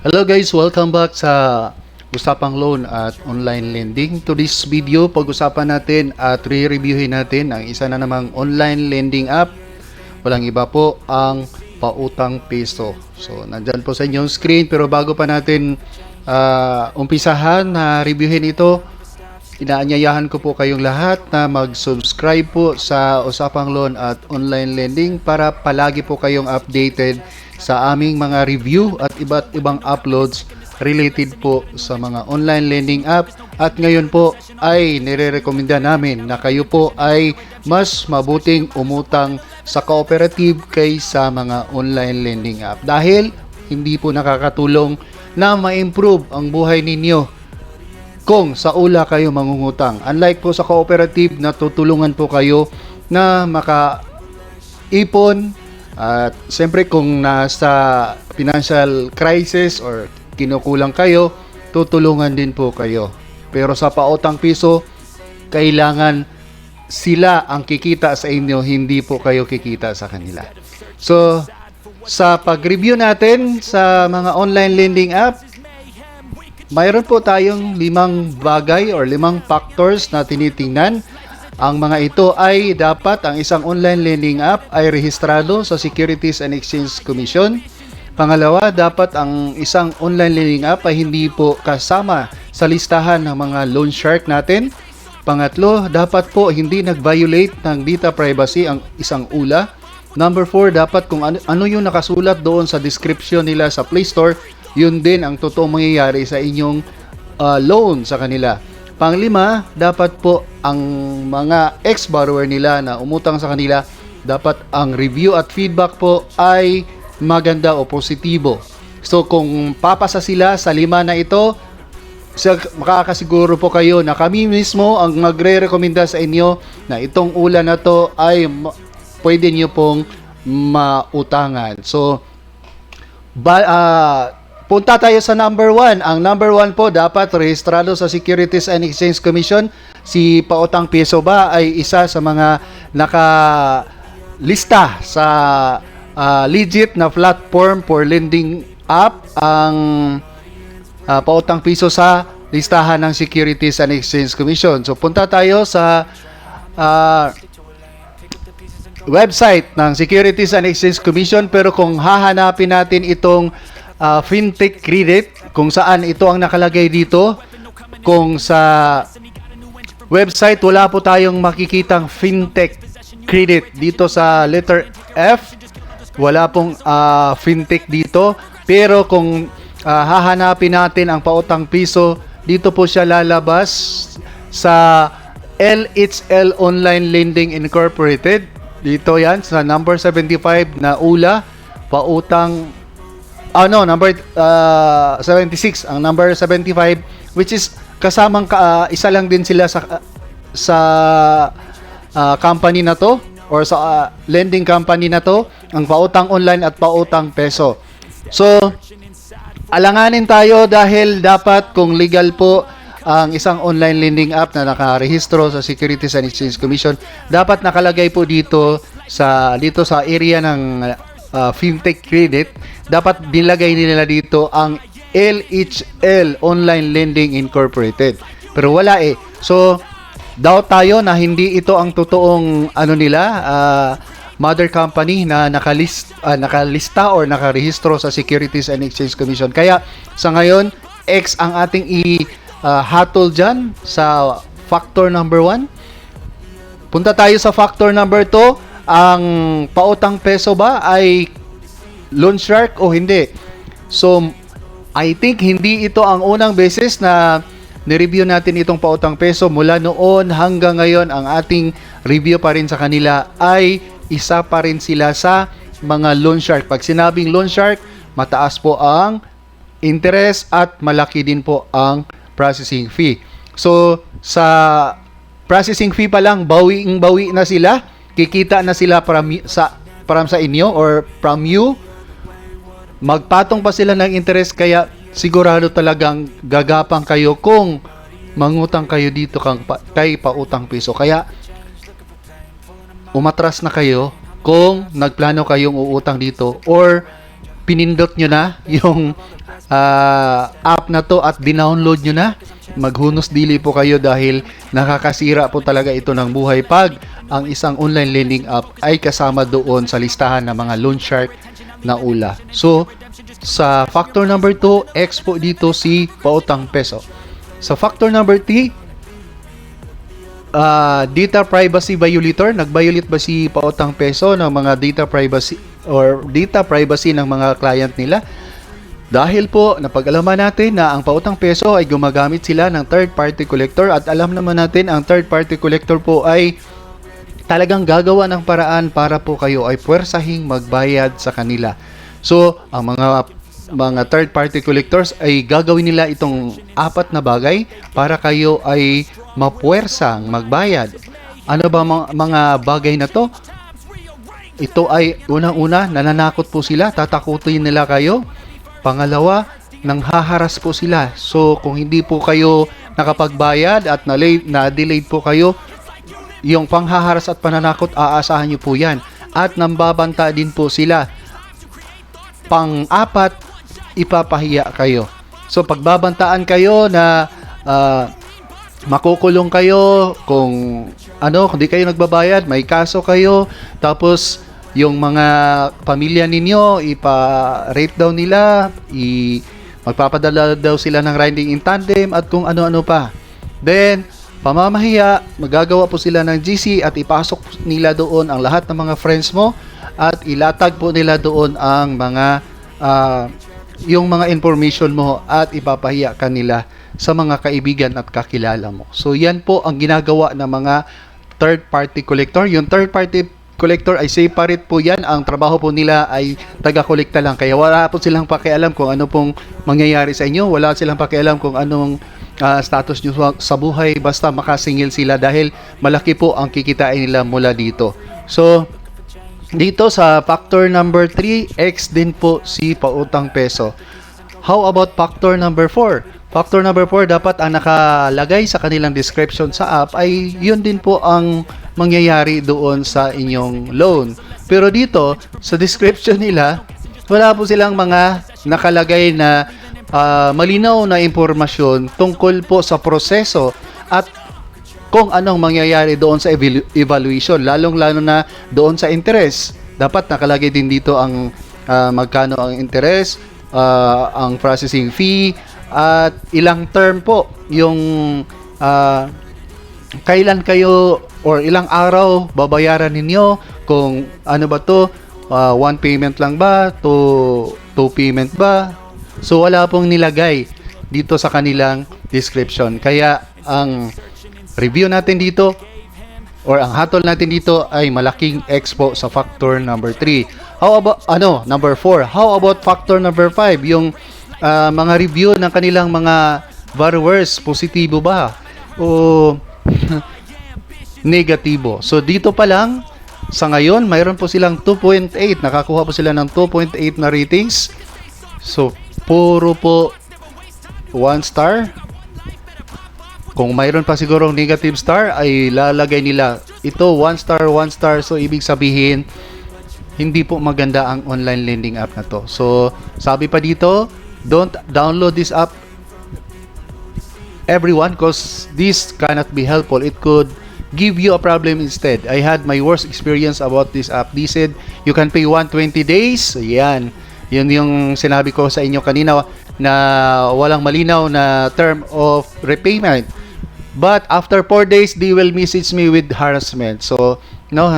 Hello guys, welcome back sa Usapang Loan at Online Lending. To this video, pag-usapan natin at re-reviewin natin ang isa na namang online lending app. Walang iba po ang Pautang Peso. So, nandyan po sa inyong screen pero bago pa natin ah, umpisahan na reviewin ito, inaanyayahan ko po kayong lahat na mag-subscribe po sa Usapang Loan at Online Lending para palagi po kayong updated sa aming mga review at iba't ibang uploads related po sa mga online lending app at ngayon po ay nire-recommenda namin na kayo po ay mas mabuting umutang sa cooperative kaysa mga online lending app dahil hindi po nakakatulong na ma-improve ang buhay ninyo kung sa ula kayo mangungutang. Unlike po sa cooperative na tutulungan po kayo na maka-ipon at siyempre kung nasa financial crisis or kinukulang kayo, tutulungan din po kayo. Pero sa pautang piso, kailangan sila ang kikita sa inyo, hindi po kayo kikita sa kanila. So, sa pag-review natin sa mga online lending app, mayroon po tayong limang bagay or limang factors na tinitingnan. Ang mga ito ay dapat ang isang online lending app ay rehistrado sa Securities and Exchange Commission. Pangalawa, dapat ang isang online lending app ay hindi po kasama sa listahan ng mga loan shark natin. Pangatlo, dapat po hindi nag-violate ng data privacy ang isang ula. Number 4, dapat kung ano, ano yung nakasulat doon sa description nila sa Play Store, yun din ang totoong mangyayari sa inyong uh, loan sa kanila. Panglima, dapat po ang mga ex-borrower nila na umutang sa kanila, dapat ang review at feedback po ay maganda o positibo. So kung papasa sila sa lima na ito, makakasiguro po kayo na kami mismo ang magre-rekomenda sa inyo na itong ulan na to ay pwede nyo pong mautangan. So, ba, ah, punta tayo sa number one. Ang number one po dapat rehistrado sa Securities and Exchange Commission. Si Pautang Piso ba ay isa sa mga nakalista sa ah, legit na platform for lending app ang ah, Pautang Piso sa listahan ng Securities and Exchange Commission. So punta tayo sa ah, website ng Securities and Exchange Commission pero kung hahanapin natin itong ah, fintech credit kung saan ito ang nakalagay dito. Kung sa website wala po tayong makikitang fintech credit dito sa letter F. Wala pong ah, fintech dito. Pero kung ah, hahanapin natin ang pautang piso dito po siya lalabas sa LHL Online Lending Incorporated. Dito yan sa number 75 na ULA, pautang ano, number uh, 76, ang number 75 which is kasamang ka, ah, isa lang din sila sa sa ah, company na to or sa ah, lending company na to, ang pautang online at pautang peso. So, alanganin tayo dahil dapat kung legal po ang isang online lending app na nakarehistro sa Securities and Exchange Commission, dapat nakalagay po dito sa dito sa area ng uh, fintech credit, dapat nilagay nila dito ang LHL Online Lending Incorporated. Pero wala eh. So, doubt tayo na hindi ito ang totoong ano nila, ah, mother company na nakalist, ah, nakalista or nakarehistro sa Securities and Exchange Commission. Kaya sa ngayon, X ang ating i-hatol dyan sa factor number 1. Punta tayo sa factor number 2. Ang pautang peso ba ay loan shark o hindi? So, I think hindi ito ang unang beses na ni-review natin itong pautang peso mula noon hanggang ngayon ang ating review pa rin sa kanila ay isa pa rin sila sa mga loan shark. Pag sinabing loan shark, mataas po ang interest at malaki din po ang processing fee. So, sa processing fee pa lang, bawiing bawi na sila. Kikita na sila from, sa, from sa inyo or from you magpatong pa sila ng interest kaya sigurado talagang gagapang kayo kung mangutang kayo dito kang kay pautang piso. Kaya umatras na kayo kung nagplano kayong uutang dito or pinindot nyo na yung ah, app na to at dinownload nyo na, maghunos dili po kayo dahil nakakasira po talaga ito ng buhay pag ang isang online lending app ay kasama doon sa listahan ng mga loan shark na ula. So, sa factor number 2, X po dito si pautang peso. Sa factor number 3, ah, data privacy violator, nag-violate ba si pautang peso ng mga data privacy or data privacy ng mga client nila? Dahil po, napag-alaman natin na ang pautang peso ay gumagamit sila ng third-party collector at alam naman natin ang third-party collector po ay talagang gagawa ng paraan para po kayo ay puwersahing magbayad sa kanila. So, ang mga mga third-party collectors ay gagawin nila itong apat na bagay para kayo ay mapuwersang magbayad. Ano ba mga bagay na to? Ito ay unang-una, nananakot po sila, tatakutin nila kayo. Pangalawa, nang haharas po sila. So, kung hindi po kayo nakapagbayad at na-delayed po kayo, yung panghaharas at pananakot, aasahan nyo po yan. At nambabanta din po sila. Pang-apat, ipapahiya kayo. So, pagbabantaan kayo na ah, makukulong kayo kung ano, kung di kayo nagbabayad, may kaso kayo, tapos yung mga pamilya ninyo, ipa-rape daw nila, i magpapadala daw sila ng riding in tandem at kung ano-ano pa. Then, pamamahiya, magagawa po sila ng GC at ipasok nila doon ang lahat ng mga friends mo at ilatag po nila doon ang mga ah, yung mga information mo at ipapahiya ka nila sa mga kaibigan at kakilala mo. So yan po ang ginagawa ng mga third party collector. Yung third party collector ay separate po yan. Ang trabaho po nila ay taga-kolekta lang. Kaya wala po silang pakialam kung ano pong mangyayari sa inyo. Wala silang pakialam kung anong ah, status nyo sa buhay. Basta makasingil sila dahil malaki po ang kikitain nila mula dito. So, dito sa factor number 3, X din po si pautang peso. How about factor number 4? Factor number 4, dapat ang nakalagay sa kanilang description sa app ay yun din po ang mangyayari doon sa inyong loan. Pero dito, sa description nila, wala po silang mga nakalagay na ah, malinaw na impormasyon tungkol po sa proseso at kung anong mangyayari doon sa evalu- evaluation, lalong-lalo na doon sa interest. Dapat nakalagay din dito ang ah, magkano ang interest, ah, ang processing fee, at ilang term po yung ah, kailan kayo or ilang araw babayaran ninyo? Kung ano ba to ah, one payment lang ba? To two payment ba? So wala pong nilagay dito sa kanilang description. Kaya ang review natin dito or ang hatol natin dito ay malaking expo sa factor number 3 how about ano number 4 how about factor number 5 yung ah, mga review ng kanilang mga borrowers positibo ba? O negatibo. So dito pa lang sa ngayon, mayroon po silang 2.8. Nakakuha po sila ng 2.8 na ratings. So puro po 1 star. Kung mayroon pa sigurong negative star ay lalagay nila ito 1 star 1 star so ibig sabihin hindi po maganda ang online lending app na to. So sabi pa dito, don't download this app everyone because this cannot be helpful. It could give you a problem instead. I had my worst experience about this app. They said you can pay 120 days. Yan. Yun yung sinabi ko sa inyo kanina na walang malinaw na term of repayment. But after 4 days, they will message me with harassment. So, no,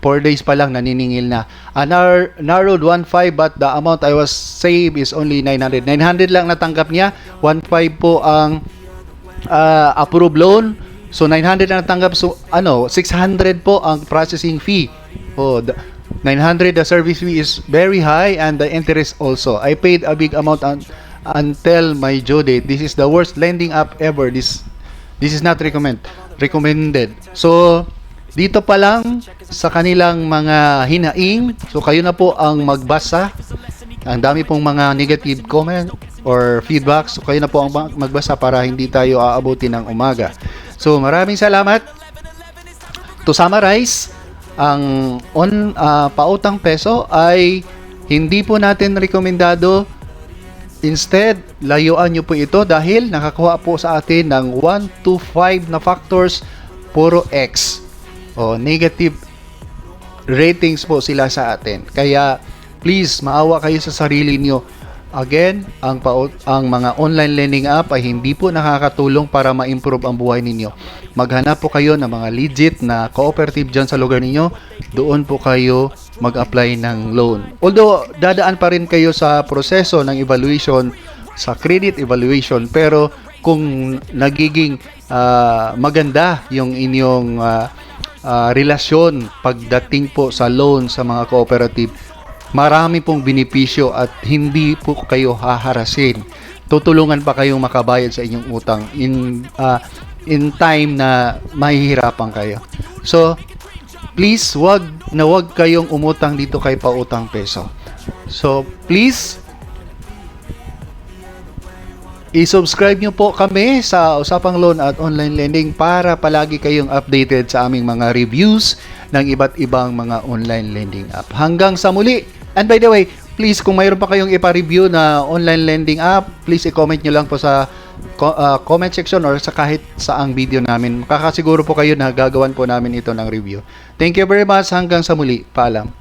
4 days pa lang naniningil na. Nar- narrowed 1.5 but the amount I was saved is only 900. 900 lang natanggap niya. 1.5 po ang uh, approved loan. So 900 na natanggap so ano 600 po ang processing fee. Oh, the, 900 the service fee is very high and the interest also. I paid a big amount un, until my due date. This is the worst lending app ever. This this is not recommend recommended. So dito pa lang sa kanilang mga hinaing, so kayo na po ang magbasa. Ang dami pong mga negative comment or feedback. So kayo na po ang mag- magbasa para hindi tayo aabutin ng umaga. So maraming salamat. To summarize, ang on ah, pautang peso ay Hindi po natin rekomendado Instead, layuan nyo po ito dahil nakakuha po sa atin ng 1 to 5 na factors puro X o negative ratings po sila sa atin. Kaya please maawa kayo sa sarili nyo. Again, ang pau- ang mga online lending app ay hindi po nakakatulong para ma-improve ang buhay ninyo. Maghanap po kayo ng mga legit na cooperative dyan sa lugar ninyo. Doon po kayo mag-apply ng loan. Although dadaan pa rin kayo sa proseso ng evaluation sa credit evaluation pero kung nagiging ah, maganda yung inyong ah, ah, relasyon pagdating po sa loan sa mga cooperative, marami pong benepisyo at hindi po kayo haharasin. Tutulungan pa kayong makabayad sa inyong utang in ah, in time na mahihirapan kayo. So, please wag na wag kayong umutang dito kay pautang peso. So, please I-subscribe nyo po kami sa Usapang Loan at Online Lending para palagi kayong updated sa aming mga reviews ng iba't ibang mga online lending app. Hanggang sa muli! And by the way, please kung mayroon pa kayong ipa-review na online lending app, please i-comment nyo lang po sa uh, comment section or sa kahit saang video namin. Makakasiguro po kayo na gagawan po namin ito ng review. Thank you very much. Hanggang sa muli. Paalam.